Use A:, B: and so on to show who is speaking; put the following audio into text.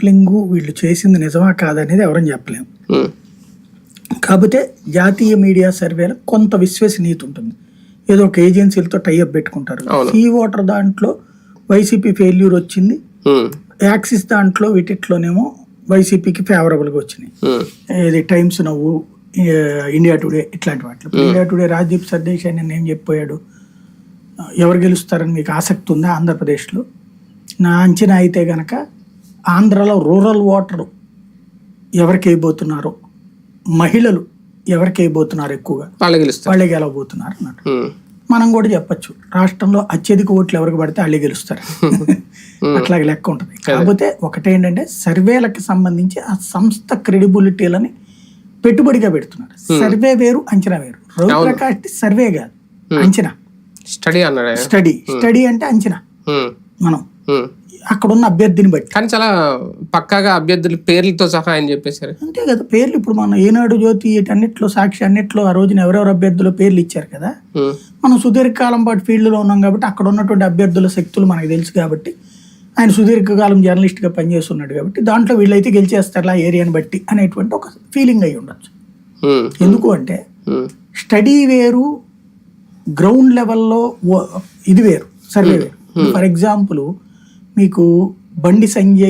A: ప్లింగు వీళ్ళు చేసింది నిజమా కాదనేది ఎవరని చెప్పలేము కాకపోతే జాతీయ మీడియా సర్వేలో కొంత విశ్వసనీయత ఉంటుంది. ఏదో ఒక ఏజెన్సీలతో టైఅప్ పెట్టుకుంటారు. సీ వాటర్ దాంట్లో వైసీపీ ఫెయిల్యూర్ వచ్చింది. యాక్సిస్ దాంట్లో వీటిట్లోనేమో వైసీపీకి ఫేవరబుల్గా వచ్చినాయి. ఇది టైమ్స్ నవ్వు ఇండియా టుడే ఇట్లాంటి వాటిలో. ఇండియా టుడే రాజ్దీప్ సర్దేశ్ అని నేను ఏం చెప్పాడు? ఎవరు గెలుస్తారని మీకు ఆసక్తి ఉందా ఆంధ్రప్రదేశ్లో? నా అంచనా అయితే గనక ఆంధ్రలో రూరల్ ఓటర్ ఎవరికి వేయబోతున్నారో మహిళలు ఎవరికి వేయబోతున్నారు ఎక్కువగా?
B: వాళ్ళు
A: గెలవబోతున్నారు అన్నట్టు. మనం కూడా చెప్పొచ్చు రాష్ట్రంలో అత్యధిక ఓట్లు ఎవరికి పడితే వాళ్ళే గెలుస్తారు. అట్లాగే లెక్క ఉంటుంది. కాకపోతే ఒకటేంటంటే సర్వేలకు సంబంధించి ఆ సంస్థ క్రెడిబిలిటీలని పెట్టుబడిగా పెడుతున్నారు. సర్వే వేరు అంచనా వేరు. రవిప్రకాష్ సర్వే కాదు అంచనా.
B: స్టడీ.
A: స్టడీ. స్టడీ అంటే అంచనా. మనం.
B: ఉమ్.
A: అక్కడున్న అభ్యర్థిని బట్టి.
B: కానీ చాలా పక్కాగా అభ్యర్థుల పేర్లతో సహా ఆయన చెప్పేశారు.
A: అంతే కదా పేర్లు ఇప్పుడు మనం ఏనాడు జ్యోతి అన్నిట్లో సాక్షి అన్నిట్లో ఆ రోజున ఎవరెవరు అభ్యర్థుల పేర్లు ఇచ్చారు కదా? మనం సుదీర్ఘకాలం పాటు ఫీల్డ్లో ఉన్నాం కాబట్టి అక్కడ ఉన్నటువంటి అభ్యర్థుల శక్తులు మనకు తెలుసు కాబట్టి ఆయన సుదీర్ఘకాలం జర్నలిస్ట్గా పనిచేస్తున్నాడు కాబట్టి దాంట్లో వీళ్ళైతే గెలిచేస్తారు ఆ ఏరియాని బట్టి అనేటువంటి ఒక ఫీలింగ్ అయి ఉండొచ్చు. ఎందుకు అంటే స్టడీ వేరు గ్రౌండ్ లెవెల్లో ఇది వేరు సర్వే వేరు. ఫర్ ఎగ్జాంపుల్ మీకు బండి సంజయ్